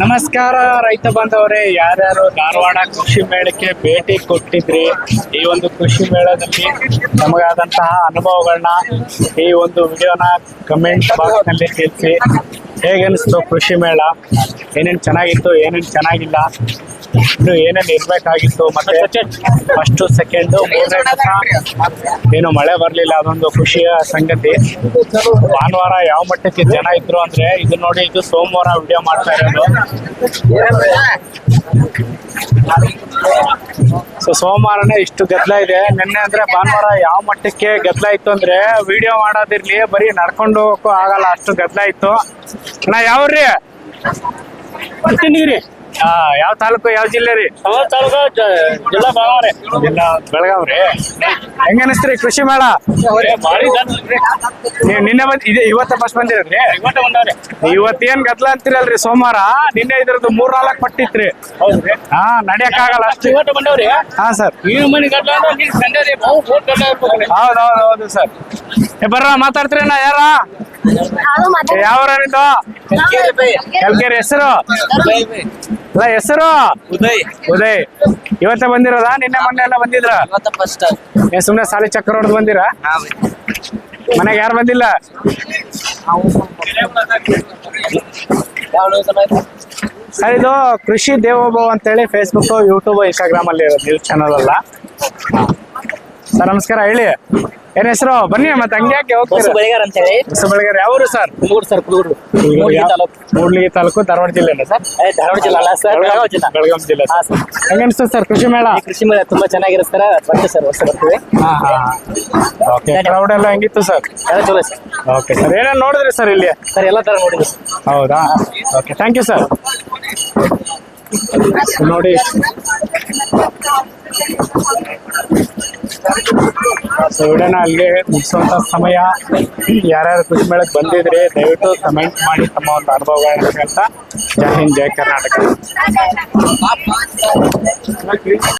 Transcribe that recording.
ನಮಸ್ಕಾರ, ರೈತ ಬಾಂಧವರೇ. ಯಾರ್ಯಾರು ಧಾರವಾಡ ಕೃಷಿ ಮೇಳಕ್ಕೆ ಭೇಟಿ ಕೊಟ್ಟಿದ್ರಿ? ಈ ಒಂದು ಕೃಷಿ ಮೇಳದಲ್ಲಿ ನಮಗಾದಂತಹ ಅನುಭವಗಳನ್ನ ಈ ಒಂದು ವಿಡಿಯೋನ ಕಮೆಂಟ್ ಬಾಕ್ಸ್ನಲ್ಲಿ ತಿಳಿಸಿ. ಹೇಗೆ ಅನಿಸ್ತು ಕೃಷಿ ಮೇಳ? ಏನೇನು ಚೆನ್ನಾಗಿತ್ತು, ಏನೇನು ಚೆನ್ನಾಗಿಲ್ಲ? ಇನ್ನು ಏನೇನು ಇರ್ಬೇಕಾಗಿತ್ತು ಮತ್ತೆ ಫಸ್ಟ್ ಸೆಕೆಂಡ್ ಏನು ಮಳೆ ಬರಲಿಲ್ಲ ಅದೊಂದು ಖುಷಿಯ ಸಂಗತಿ. ಭಾನುವಾರ ಯಾವ ಮಟ್ಟಕ್ಕೆ ಜನ ಇದ್ರು ಅಂದ್ರೆ ಇದು ನೋಡಿ ಇದು ಸೋಮವಾರ ವಿಡಿಯೋ ಮಾಡ್ತಾ ಇರೋದು. ಸೊ ಸೋಮವಾರನೇ ಇಷ್ಟು ಗದ್ದಲ ಇದೆ. ನಿನ್ನೆ ಅಂದ್ರೆ ಭಾನುವಾರ ಯಾವ ಮಟ್ಟಕ್ಕೆ ಗದ್ದಲ ಇತ್ತು ಅಂದ್ರೆ ವಿಡಿಯೋ ಮಾಡೋದಿರ್ಲಿ ಬರೀ ನಡ್ಕೊಂಡು ಹೋಗಕ್ಕೂ ಆಗಲ್ಲ ಅಷ್ಟು ಗದ್ದಲ ಇತ್ತು. ನಾ ಯಾವ್ರಿ? ಬರ್ತೀನಿ ಆ, ಯಾವ ತಾಲೂಕು ಯಾವ ಜಿಲ್ಲೆ ರೀ? ತಾಲೂಕು ಜಿಲ್ಲಾ ಬಾಳಾರೆ ಜಿಲ್ಲಾ ಬೆಳಗಾವ್ ರೀ ಹೆಂಗ ಅನಿಸ್ತ್ರಿ ಕೃಷಿ ಮೇಳ? ನೀವು ನಿನ್ನೆ ಬಂದ್ ಇದೆ ಇವತ್ತ ಫಸ್ಟ್ ಬಂದಿರದ್ರಿ? ಇವತ್ತ ಏನ್ ಗದ್ಲ ಅಂತೀರಲ್ರಿ ಸೋಮವಾರ? ನಿನ್ನೆ ಇದ್ರದ್ದು ಮೂರ್ ನಾಲ್ಕು ಪಟ್ಟಿತ್ರಿ ಹಾ ನಡಿಯಕ್ ಆಗಲ್ಲ ಅಷ್ಟು. ಹಾ ಸರ್. ಹೌದೌದು ಹೌದ್ ಸರ್. ಏ ಬರ್ರ ನಾ ಯಾರ? ಯಾವ ಕಲ್ಕೆರೆ ಹೆಸರು? ಅಲ್ಲ ಹೆಸರು? ಉದಯ್. ಉದಯ್. ಇವತ್ತೇ ಬಂದಿರೋದಾ? ನಿನ್ನೆ ಮೊನ್ನೆ ಎಲ್ಲ ಬಂದಿದ್ರ? ಏನ್ ಸುಮ್ನೆ ಸಾಲಿ ಚಕ್ರ ಹೊಡೆದು ಬಂದಿರಾ? ಮನೆಗೆ ಯಾರು ಬಂದಿಲ್ಲ? ಸರ್? ಇದು ಕೃಷಿ ದೇವೋಭವ ಅಂತೇಳಿ ಫೇಸ್ಬುಕ್ ಯೂಟ್ಯೂಬ್ ಇನ್ಸ್ಟಾಗ್ರಾಮ್ ಅಲ್ಲಿ ಇರೋದು ನ್ಯೂಸ್ ಚಾನಲ್ ಅಲ್ಲ. ಸರ್ ನಮಸ್ಕಾರ ಹೇಳಿ. ಏನ್ ಹೆಸರು? ಬನ್ನಿ ಮತ್ತೆ ಹಂಗೆ ಯಾಕೆ ಹೋಗ್ತೀರಾ? ಬಳಿಗಾರ ಅಂತ ಹೇಳಿ. ಹೊಸ ಬೆಳಗಾರಿ. ಸರ್? ಕುಲೂರು ಸರ್ ಕುಲೂರು ಮೂಡ್ಲಿಗಿ ತಾಲೂಕು. ಧಾರವಾಡ ಜಿಲ್ಲೆನ ಸರ್? ಏ ಧಾರವಾಡ ಜಿಲ್ಲಾ ಅಲ್ಲ ಸರ್ ಬೆಳಗಾವಿ ಜಿಲ್ಲಾ. ಬೆಳಗಾಂ ಜಿಲ್ಲೆ ಹಾ, ಸರ್. ಹೆಂಗ ಅನಿಸ್ತು ಸರ್ ಕೃಷಿ ಮೇಳ? ಈ ಕೃಷಿ ಮೇಳ ತುಂಬಾ ಚೆನ್ನಾಗಿರುತ್ತೆ ಸರ್ ಬರ್ತೀವಿ ಸರ್ ವರ್ಷ ಬರ್ತೀವಿ. ಓಕೆ ಕ್ರೌಡ್ ಎಲ್ಲ ಹೆಂಗಿತ್ತು ಸರ್? ಎಲ್ಲ ಚಲೋ ಸರ್. ಓಕೆ ಸರ್ ಏನೇನು ನೋಡಿದ್ರಿ ಸರ್ ಇಲ್ಲಿ? ಸರ್ ಎಲ್ಲ ತರ ನೋಡಿದ್ರಿ ಹೌದಾ? Okay thank you sir. ನೋಡಿ. ಸೊ ವಿಡಿಯೋನ ಅಲ್ಲಿ ಮುಗಿಸುವಂತ ಸಮಯ. ಯಾರ್ಯಾರು ಕೃಷಿ ಮೇಳಕ್ಕೆ ಬಂದಿದ್ರಿ ದಯವಿಟ್ಟು ಕಮೆಂಟ್ ಮಾಡಿ ತಮ್ಮ ಒಂದು ಅನುಭವಗಳನ್ನ ಜೈ ಹಿಂದ್ ಜಯ ಕರ್ನಾಟಕ.